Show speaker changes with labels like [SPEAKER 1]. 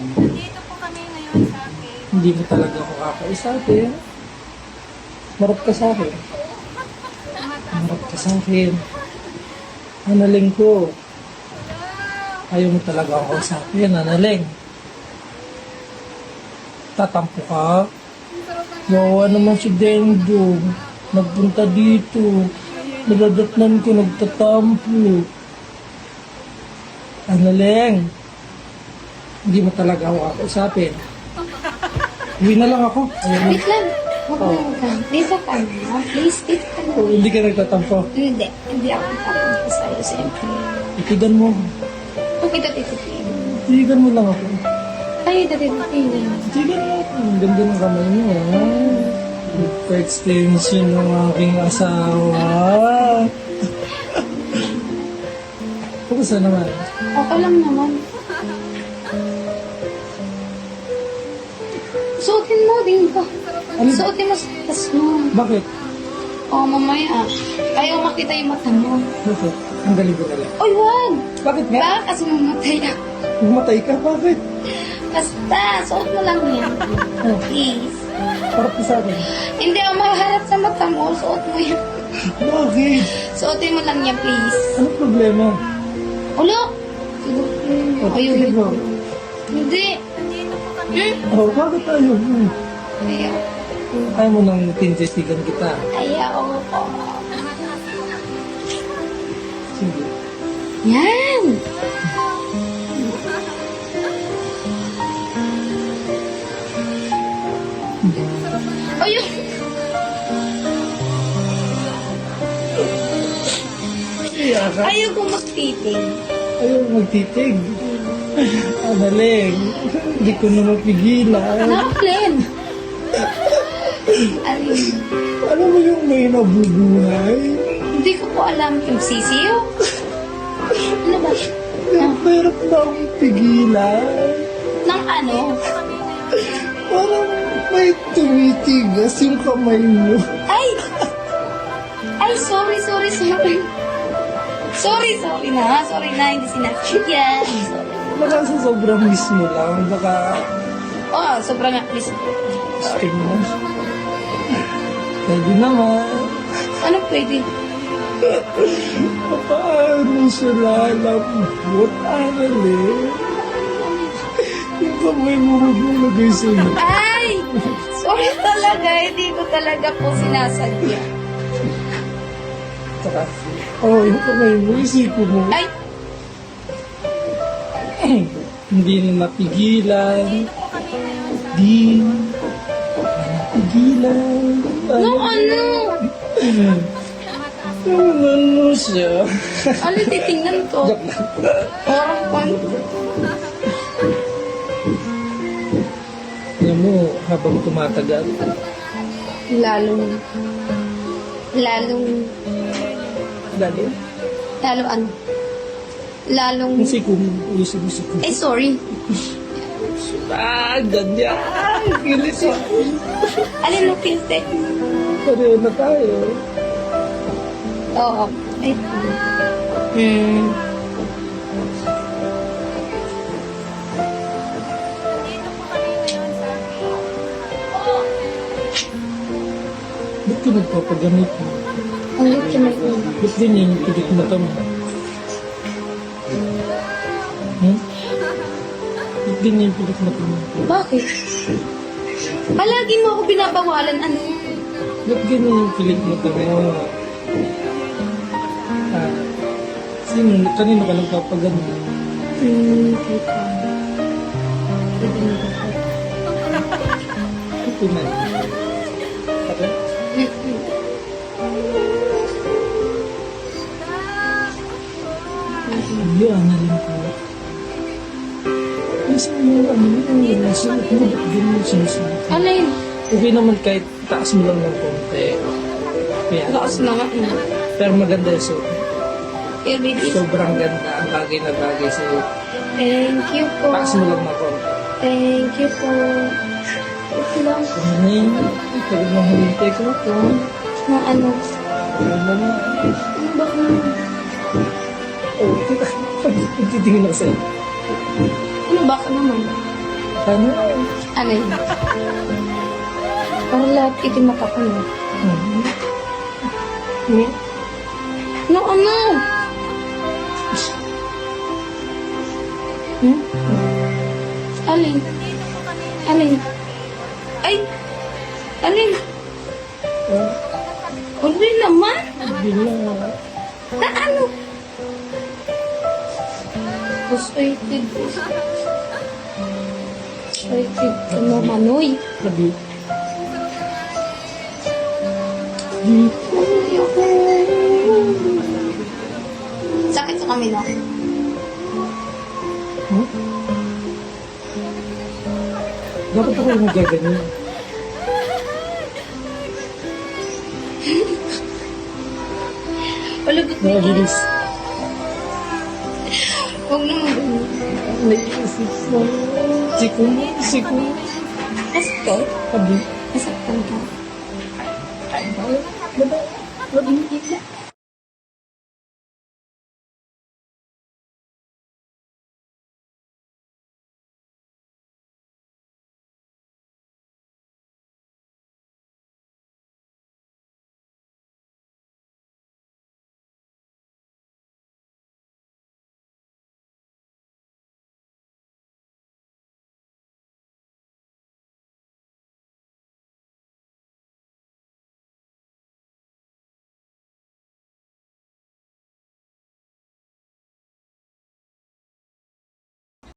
[SPEAKER 1] Dito po kami ngayon sa akin.
[SPEAKER 2] Hindi mo talaga ako kakausapin. Marap ka sa akin. Marap ka sa akin. Analing ko. Ayaw mo talaga ako kausapin, analing. Tatampo ka. Yawa naman si Dendo. Nagpunta dito. Nadadatnan ko, nagtatampo. Analing. Hindi mo talaga ako kakausapin. Uwi na lang ako. Ayaw mo.
[SPEAKER 3] Wait lang. Huwag. Dito ka na. Please, dito ka na.
[SPEAKER 2] Oh, hindi ka nagtatampo.
[SPEAKER 3] Hindi. Hindi ako tapunta sa'yo, siyempre.
[SPEAKER 2] Itigan mo.
[SPEAKER 3] Huwag kita tititin.
[SPEAKER 2] Itigan mo lang ako.
[SPEAKER 3] Ay, tititin.
[SPEAKER 2] Itigan mo. Ang ganda ng kamay mo. ah. Pa-extension ng aking asawa. Kumusta naman?
[SPEAKER 3] Okay lang naman. Suotin mo din ka.
[SPEAKER 2] Ano?
[SPEAKER 3] Suotin mo sa tas mo.
[SPEAKER 2] Bakit?
[SPEAKER 3] Oo, mamaya. Ayaw makita yung mata mo.
[SPEAKER 2] Bakit? Ang galing ko talaga.
[SPEAKER 3] Uy, wag!
[SPEAKER 2] Bakit nga?
[SPEAKER 3] Baka kasi mamatay ako.
[SPEAKER 2] Umatay ka? Bakit?
[SPEAKER 3] Basta, suot mo lang yan.
[SPEAKER 2] Oh,
[SPEAKER 3] Please.
[SPEAKER 2] parap ka sa akin.
[SPEAKER 3] Hindi ako maharap sa mata mo. Suot mo yan.
[SPEAKER 2] Bakit?
[SPEAKER 3] Suotin mo lang yan, please.
[SPEAKER 2] Anong problema?
[SPEAKER 3] Ulo!
[SPEAKER 2] Oh, tignan mo.
[SPEAKER 3] Hindi.
[SPEAKER 1] Po.
[SPEAKER 3] Hmm?
[SPEAKER 2] Oh, bakit ayaw mo?
[SPEAKER 3] Ayaw.
[SPEAKER 2] Ayaw mo nang tinitigan kita.
[SPEAKER 3] Ayaw ko.
[SPEAKER 2] Sige.
[SPEAKER 3] Yan!
[SPEAKER 2] Iya ka?
[SPEAKER 3] Ayaw ko magtiting.
[SPEAKER 2] Ayaw magtitig. Analing. Hindi ko na mapigilan.
[SPEAKER 3] Naklin! Ayun.
[SPEAKER 2] Alam mo yung may nabubuhay?
[SPEAKER 3] Hindi ko po alam yung sisiyo. Ano ba?
[SPEAKER 2] Yung hirap na akong pigilan.
[SPEAKER 3] Nang ano?
[SPEAKER 2] Parang may tumitigas yung kamay mo.
[SPEAKER 3] Ay! Ay, sorry, sorry, sorry. Sorry, sorry na. Sorry na, hindi sinakyan. Sorry.
[SPEAKER 2] Baka sa sobrang miss mo lang. Baka
[SPEAKER 3] Oh, sobrang please.
[SPEAKER 2] skin mo. Pwede naman.
[SPEAKER 3] Ano pwede?
[SPEAKER 2] Paano siya lalambot? Analing. Yung kamay mo huwag mo lagay sa'yo.
[SPEAKER 3] Ay! Sorry talaga, hindi ko talaga po sinasadya.
[SPEAKER 2] Saka, oh, yung kamay mo, isipo mo.
[SPEAKER 3] Ay!
[SPEAKER 2] Hindi na napigilan. Di napigilan.
[SPEAKER 3] No, ano?
[SPEAKER 2] Yung ano siya.
[SPEAKER 3] Ano titingnan ko? Parang pan.
[SPEAKER 2] Alam mo, habang tumatagal,
[SPEAKER 3] Lalong... Lalong...
[SPEAKER 2] lalo,
[SPEAKER 3] Lalo ano? Lalong...
[SPEAKER 2] yung siko mo, ayusin mo siko.
[SPEAKER 3] Eh, sorry.
[SPEAKER 2] Ah, ganyan. Kilit ako.
[SPEAKER 3] Alin mo kilte?
[SPEAKER 2] Pareho na tayo.
[SPEAKER 3] Oo. Ay. Hmm.
[SPEAKER 2] Ba't ka nagpapagamit mo?
[SPEAKER 3] Ang lit yung may
[SPEAKER 2] Ba't ganyan yung pilit mata mo? Ba't ganyan yung pilit mata mo?
[SPEAKER 3] Bakit? Palagi mo ako binabawalan. Ano?
[SPEAKER 2] Ba't ganyan yung pilit mata mo? Ah, sino, kanino ka nagpapagamit?
[SPEAKER 3] Hmm, kita. Pwede mo ba?
[SPEAKER 2] Ito na. Okay?
[SPEAKER 3] Hmm.
[SPEAKER 2] Hindi, ano lang po. Kasi yung ano yung nasuot mo, ganyan sinusunod?
[SPEAKER 3] Ano yun?
[SPEAKER 2] Okay naman kahit taas mo lang ng konti. Kaya,
[SPEAKER 3] Lakas na nga. eh.
[SPEAKER 2] pero maganda yung
[SPEAKER 3] baby.
[SPEAKER 2] Sobrang ganda ang bagay na bagay sa'yo.
[SPEAKER 3] Thank you po.
[SPEAKER 2] Taas mo lang ng konti.
[SPEAKER 3] Thank you po. Ito lang.
[SPEAKER 2] Na yun? Tagal mo hulintay ko ito.
[SPEAKER 3] Mga ano.
[SPEAKER 2] Ano na na?
[SPEAKER 3] Ano ba kung...
[SPEAKER 2] Oh, pagtitingin ako sa'yo.
[SPEAKER 3] Ano ba ka naman?
[SPEAKER 2] niyo.
[SPEAKER 3] Ano yun? Parang lahat itim mata ko, no?
[SPEAKER 2] Hmm. Hmm.
[SPEAKER 3] No, ano? Hmm? Alin? Alin? Ay! Alin? Hindi naman.
[SPEAKER 2] Bila.
[SPEAKER 3] Na ano? Frustrated. Frustrated naman, uy.
[SPEAKER 2] Sabi. Dito.
[SPEAKER 3] Sakit sa kami, no?
[SPEAKER 2] Hmm? Dapat ako yung magaganyan.
[SPEAKER 3] Palagot mo.
[SPEAKER 2] Nakabilis.
[SPEAKER 3] Huwag naman ganun.
[SPEAKER 2] Naisip Siko mo. Siko mo.
[SPEAKER 3] Nasaktan?
[SPEAKER 2] Sabi.
[SPEAKER 3] Nasaktan ka?
[SPEAKER 2] Baba. Baba.
[SPEAKER 3] Hindi na.